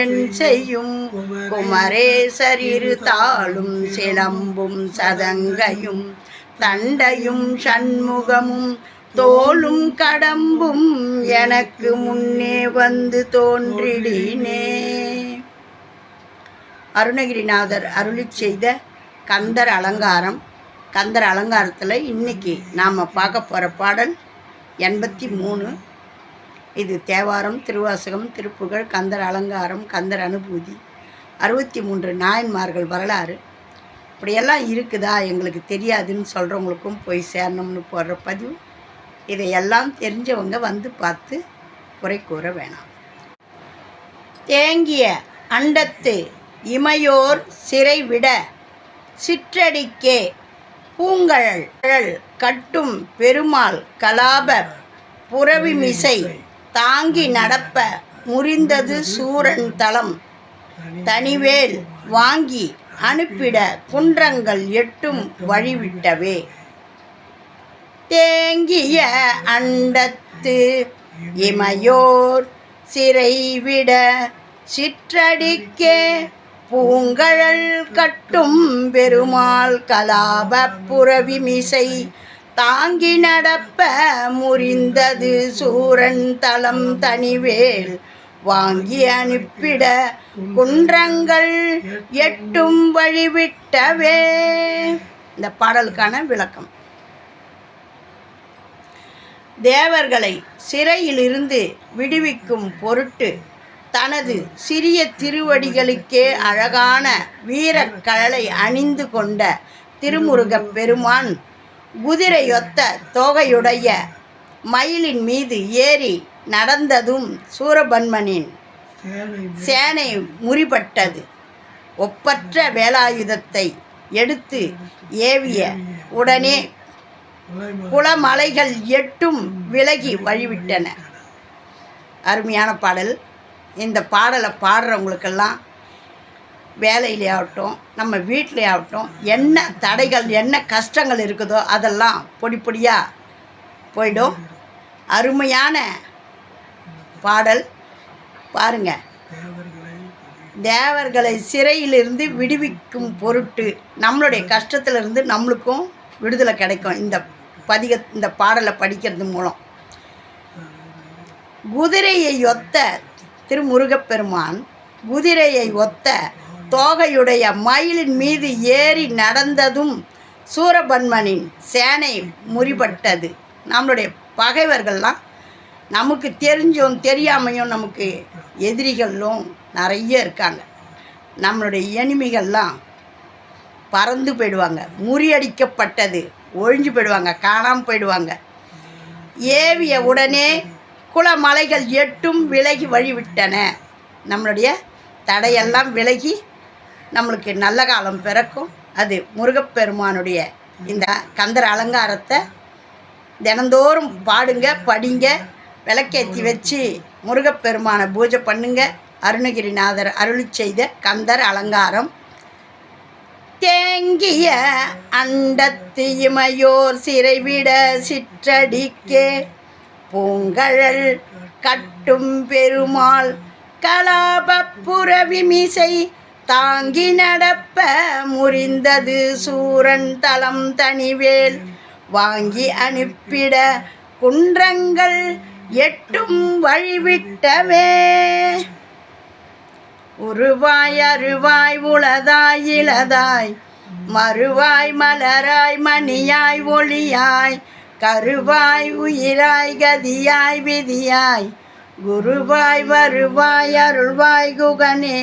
என் செய்யும். குமரேசர் தாளும் சிலம்பும் சதங்கையும் தண்டையும் சண்முகமும் தோலும் கடம்பும் எனக்கு முன்னே வந்து தோன்றிடினே. அருணகிரிநாதர் அருளி செய்த கந்தர் அலங்காரம். கந்தர் அலங்காரத்தில் இன்னைக்கு நாம் பார்க்க போகிற பாடல் எண்பத்தி மூணு. இது தேவாரம் திருவாசகம் திருப்புகழ் கந்தர் அலங்காரம் கந்தர் அனுபூதி. அறுபத்தி மூன்று நாயன்மார்கள் வரலாறு. இப்படியெல்லாம் இருக்குதா? எங்களுக்கு தெரியாதுன்னு சொல்கிறவங்களுக்கும் போய் சேரணும்னு போடுற பதிவு. இதையெல்லாம் தெரிஞ்சவங்க வந்து பார்த்து குறை கூற வேணாம். தேங்கிய அண்டத்து இமையோர் சிறை விட சிற்றடிக்கே பூங்கழல் கட்டும் பெருமாள் கலாப புறவிமிசை தாங்கி நடப்ப முறிந்தது சூரன் தளம். தனிவேல் வாங்கி அனுப்பிட குன்றங்கள் எட்டும் வழிவிட்டவே. தேங்கிய அண்டத்து இமையோர் சிறைவிட சிற்றடிக்கே பூங்கழல் கட்டும் பெருமாள் கலாப புறவிமிசை தாங்கி நடப்ப முறிந்தது சூரன் தலம் தனிவேல். வாங்கி அனுப்பிட குன்றங்கள் எட்டும் வழிவிட்டவே. இந்த பாடலுக்கான விளக்கம். தேவர்களை சிறையிலிருந்து விடுவிக்கும் பொருட்டு தனது சிறிய திருவடிகளுக்கே அழகான வீரக்கழலை அணிந்து கொண்ட திருமுருகப் பெருமான் குதிரையொத்த தோகையுடைய மயிலின் மீது ஏறி நடந்ததும் சூரபன்மனின் சேனை முறிபட்டது. ஒப்பற்ற வேலாயுதத்தை எடுத்து ஏவிய உடனே குளமலைகள் எட்டும் விலகி வழிவிட்டன. அருமையான பாடல். இந்த பாடலை பாடுறவங்களுக்கெல்லாம் வேலையிலேயாகட்டும் நம்ம வீட்டிலையாகட்டும் என்ன தடைகள் என்ன கஷ்டங்கள் இருக்குதோ அதெல்லாம் பொடி பொடியாக போயிடும். அருமையான பாடல். பாருங்க. தேவர்களை சிறையிலிருந்து விடுவிக்கும் பொருட்டு நம்மளுடைய கஷ்டத்திலிருந்து நம்மளுக்கும் விடுதலை கிடைக்கும். இந்த பதிக இந்த பாடலை படிக்கிறது மூலம். குதிரையை ஒத்த திருமுருகப்பெருமான் குதிரையை ஒத்த தோகையுடைய மயிலின் மீது ஏறி நடந்ததும் சூரபன்மனின் சேனை முறிபட்டது. நம்மளுடைய பகைவர்கள்லாம் நமக்கு தெரிஞ்சும் தெரியாமையும் நமக்கு எதிரிகளும் நிறைய இருக்காங்க. நம்மளுடைய எனிமிகள்லாம் பறந்து போயிடுவாங்க முறியடிக்கப்பட்டது ஒழிஞ்சு போயிடுவாங்க காணாமல் போயிடுவாங்க. ஏவிய உடனே குளமலைகள் எட்டும் விலகி வழிவிட்டன. நம்மளுடைய தடையெல்லாம் விலகி நம்மளுக்கு நல்ல காலம் பிறக்கும். அது முருகப்பெருமானுடைய இந்த கந்தர் அலங்காரத்தை தினந்தோறும் பாடுங்க படிங்க விளக்கேற்றி வச்சு முருகப்பெருமானை பூஜை பண்ணுங்க. அருணகிரிநாதர் அருளி செய்த கந்தர் அலங்காரம். தேங்கிய அண்டத்து இமையோர் சிறைவிட சிற்றடிக்கே. பூங்கழல் கட்டும் பெருமாள் கலாபப்புறவிமிசை தாங்கி நடப்ப முறிந்தது சூரன் தளம் தனிவேல். வாங்கி அனுப்பிட குன்றங்கள் எட்டும் வழிவிட்டவே. உருவாய் அருவாய் உளதாய் இளதாய் மறுவாய் மலராய் மணியாய் ஒளியாய் கருவாய் உயிராய் கதியாய் விதியாய். குருவாய் வருவாய் அருள்வாய் குகனே